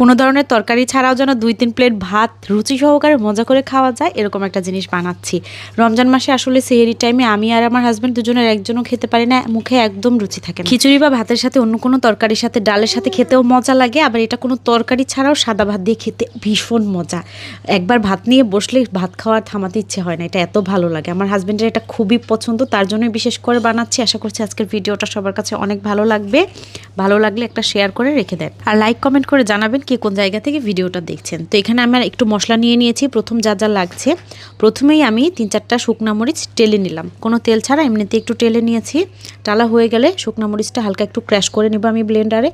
কোনো ধরনের তরকারি ছাড়াও যেন দুই তিন প্লেট ভাত রুচি সহকারে মজা করে খাওয়া যায়, এরকম একটা জিনিস বানাচ্ছি। রমজান মাসে আসলে সেহেরি টাইমে আমি আর আমার হাজব্যান্ড দুজনের একজনও খেতে পারি না, মুখে একদম রুচি থাকে খিচুড়ি বা ভাতের সাথে অন্য কোনো তরকারির সাথে, ডালের সাথে খেতেও মজা লাগে, আবার এটা কোনো তরকারি ছাড়াও সাদা ভাত দিয়ে খেতে ভীষণ মজা। একবার ভাত নিয়ে বসলে ভাত খাওয়ার থামাতে ইচ্ছে হয় না, এটা এত ভালো লাগে। আমার হাজব্যান্ডের এটা খুবই পছন্দ, তার জন্যই বিশেষ করে বানাচ্ছি। আশা করছি আজকের ভিডিওটা সবার কাছে অনেক ভালো লাগবে। ভালো লাগলে একটা শেয়ার করে রেখে দেন। আর লাইক কমেন্ট করে জানাবেন কে কোন জায়গা থেকে ভিডিওটা দেখছেন? তো এখানে আমি আর একটু মশলা নিয়ে নিয়েছি, প্রথম যা যা লাগছে। প্রথমেই আমি তিন চারটা শুকনা মরিচ টেলে নিলাম। কোনো তেল ছাড়া এমনিতে একটু টেলে নিয়েছি। টালা হয়ে গেলে শুকনা মরিচটা হালকা একটু ক্র্যাশ করে নেব আমি ব্লেন্ডারে।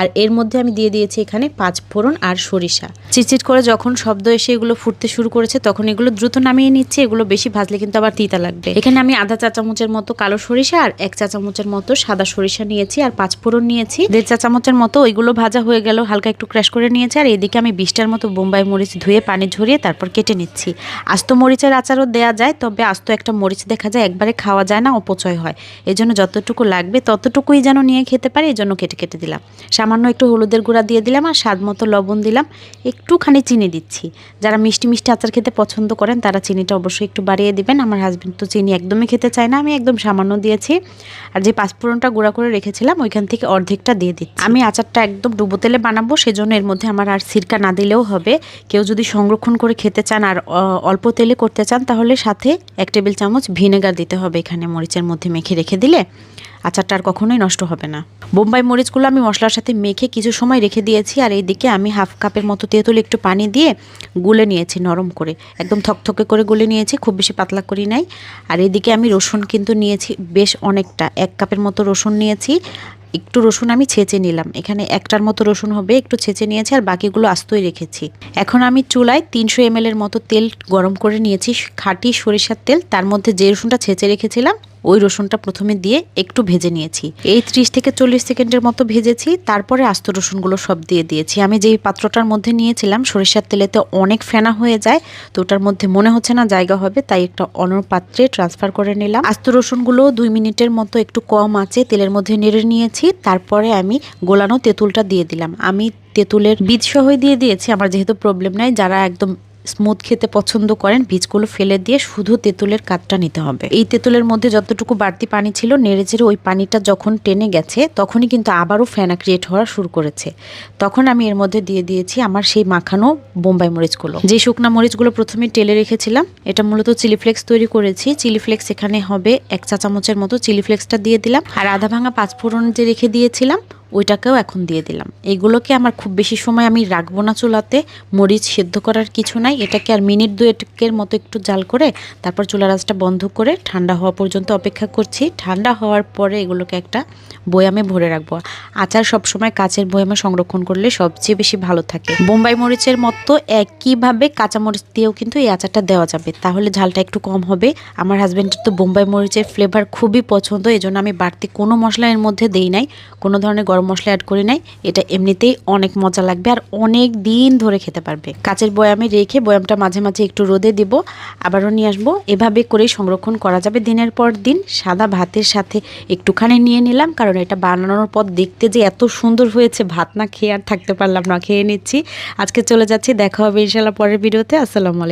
আর এর মধ্যে আমি দিয়ে দিয়েছি এখানে পাঁচ ফোড়ন আর সরিষা। চিটচিট করে যখন শব্দ এসে এগুলো ফুটতে শুরু করেছে, তখন এগুলো দ্রুত নামিয়ে নিচ্ছে। এগুলো বেশি ভাজলে কিন্তু আবার তিতা লাগবে। এখানে আমি আধা চা চামচের মতো কালো সরিষা আর এক চা চামচের মতো সাদা সরিষা নিয়েছি আর পাঁচ ফোড়ন নিয়েছি। দেড় চা চামচের মতো ওইগুলো ভাজা হয়ে গেল, হালকা একটু ক্র্যাশ করে নিয়েছি আর এদিকে আমি বিশটার মতো বোম্বাই মরিচ ধুয়ে পানি ঝরিয়ে তারপর কেটে নিচ্ছি। আস্ত মরিচের আচারও দেওয়া যায়, তবে আস্ত একটা মরিচ দেখা যায় একবারে খাওয়া যায় না, অপচয় হয়। এই জন্য যতটুকু লাগবে ততটুকুই যেন নিয়ে খেতে পারি এই জন্য কেটে কেটে দিলাম। সামান্য একটু হলুদের গুঁড়া দিয়ে দিলাম আর স্বাদ মতো লবণ দিলাম। একটুখানি চিনি দিচ্ছি। যারা মিষ্টি মিষ্টি আচার খেতে পছন্দ করেন, তারা চিনিটা অবশ্যই একটু বাড়িয়ে দিবেন। আমার হাজব্যান্ড তো চিনি একদমই খেতে চায় না, আমি একদম সামান্য দিয়েছি। আর যে পাঁচফোড়নটা গুঁড়া করে রেখেছিলাম, ওইখান থেকে অর্ধেকটা দিয়ে দিচ্ছি। আমি আচারটা একদম ডুবো তেলে বানাবো, সেজন্য এর মধ্যে আমার আর সিরকা না দিলেও হবে। কেউ যদি সংরক্ষণ করে খেতে চান আর অল্প তেলে করতে চান, তাহলে সাথে এক টেবিল চামচ ভিনেগার দিতে হবে এখানে মরিচের মধ্যে মেখে রেখে দিলে। আচারটা আর কখনোই নষ্ট হবে না। বোম্বাই মরিচগুলো আমি মশলার সাথে মেখে কিছু সময় রেখে দিয়েছি, আর এইদিকে আমি হাফ কাপের মতো তেঁতুল একটু পানি দিয়ে গুলে নিয়েছি নরম করে। একদম থকথকে করে গুলে নিয়েছি, খুব বেশি পাতলা করি নাই। আর এদিকে আমি রসুন কিন্তু নিয়েছি, বেশ অনেকটা। এক কাপের মতো রসুন নিয়েছি একটু রসুন আমি ছেঁচে নিলাম। এখানে একটার মতো রসুন হবে, একটু ছেঁচে নিয়েছি আর বাকিগুলো আস্তই রেখেছি। এখন আমি চুলায় তিনশো এম এর মতো তেল গরম করে নিয়েছি, খাঁটি সরিষার তেল। তার মধ্যে যে রসুনটা ছেঁচে রেখেছিলাম ওই রসুনটা প্রথমে দিয়ে একটু ভেজে নিয়েছি। এই ত্রিশ থেকে চল্লিশ সেকেন্ডের মতো ভেজেছি, তারপরে আস্ত রসুনগুলো সব দিয়ে দিয়েছি। আমি যেই পাত্রটার মধ্যে নিয়েছিলাম, সরিষার তেলেতে অনেক ফেনা হয়ে যায়, তো ওটার মধ্যে মনে হচ্ছে না জায়গা হবে, তাই একটা অন্য পাত্রে ট্রান্সফার করে নিলাম। আস্ত রসুনগুলো দুই মিনিটের মতো একটু কম আছে, তেলের মধ্যে নেড়ে নিয়েছি, তারপরে আমি গোলানো তেঁতুলটা দিয়ে দিলাম। আমি তেঁতুলের বীজ সহই দিয়ে দিয়েছি, আমার যেহেতু প্রবলেম নাই, যারা একদম স্মুথ খেতে পছন্দ করেন, বীজগুলো ফেলে দিয়ে শুধু তেঁতুলের কাঠটা নিতে হবে। এই তেঁতুলের মধ্যে যতটুকু বাড়তি পানি ছিল, নেড়ে চেড়ে ওই পানিটা যখন টেনে গেছে, তখনই কিন্তু আবারও ফেনা ক্রিয়েট হওয়া শুরু করেছে। তখন আমি এর মধ্যে দিয়ে দিয়েছি আমার সেই মাখানো বোম্বাই মরিচগুলো। যে শুকনা মরিচগুলো প্রথমে টেলে রেখেছিলাম, এটা মূলত চিলি ফ্লেক্স তৈরি করেছি। চিলি ফ্লেক্স এখানে হবে এক চা চামচের মতো চিলি ফ্লেক্সটা দিয়ে দিলাম। আর আধা ভাঙা পাঁচফোড়ন যে রেখে দিয়েছিলাম, ওইটাকেও এখন দিয়ে দিলাম। এগুলোকে আমার খুব বেশি সময় আমি রাখব না চুলাতে, মরিচ সেদ্ধ করার কিছু নাই। এটাকে আর মিনিট দুয়েকের মতো একটু জাল করে তারপর চুলার আঁচটা বন্ধ করে ঠান্ডা হওয়া পর্যন্ত অপেক্ষা করছি। ঠান্ডা হওয়ার পরে এগুলোকে একটা বয়ামে ভরে রাখব। আচার সবসময় কাচের বয়ামে সংরক্ষণ করলে সবচেয়ে বেশি ভালো থাকে। বোম্বাই মরিচের মতো একইভাবে কাঁচা মরিচ দিয়েও কিন্তু এই আচারটা দেওয়া যাবে। তাহলে ঝালটা একটু কম হবে। আমার হাজব্যান্ডের তো বোম্বাই মরিচের ফ্লেভার খুবই পছন্দ এই জন্য আমি বাড়তি কোনো মশলা এর মধ্যে দেই নাই। কোনো ধরনের গরম মশলা অ্যাড করি নাই। এটা এমনিতেই অনেক মজা লাগবে আর অনেক দিন ধরে খেতে পারবে। কাচের বয়ামে রেখে বয়ামটা মাঝে মাঝে একটু রোদে দিব, আবারও নিয়ে আসব। এভাবে করেই সংরক্ষণ করা যাবে দিনের পর দিন। সাদা ভাতের সাথে একটুখানি নিয়ে নিলাম, কারণ এটা বানানোর পর দেখতে যে এত সুন্দর হয়েছে, ভাত না খেয়ে আর থাকতে পারলাম না, খেয়ে নিচ্ছি। আজকে চলে যাচ্ছি, দেখা হবে ইনশাল্লাহ পরের ভিডিওতে। আসসালামু আলাইকুম।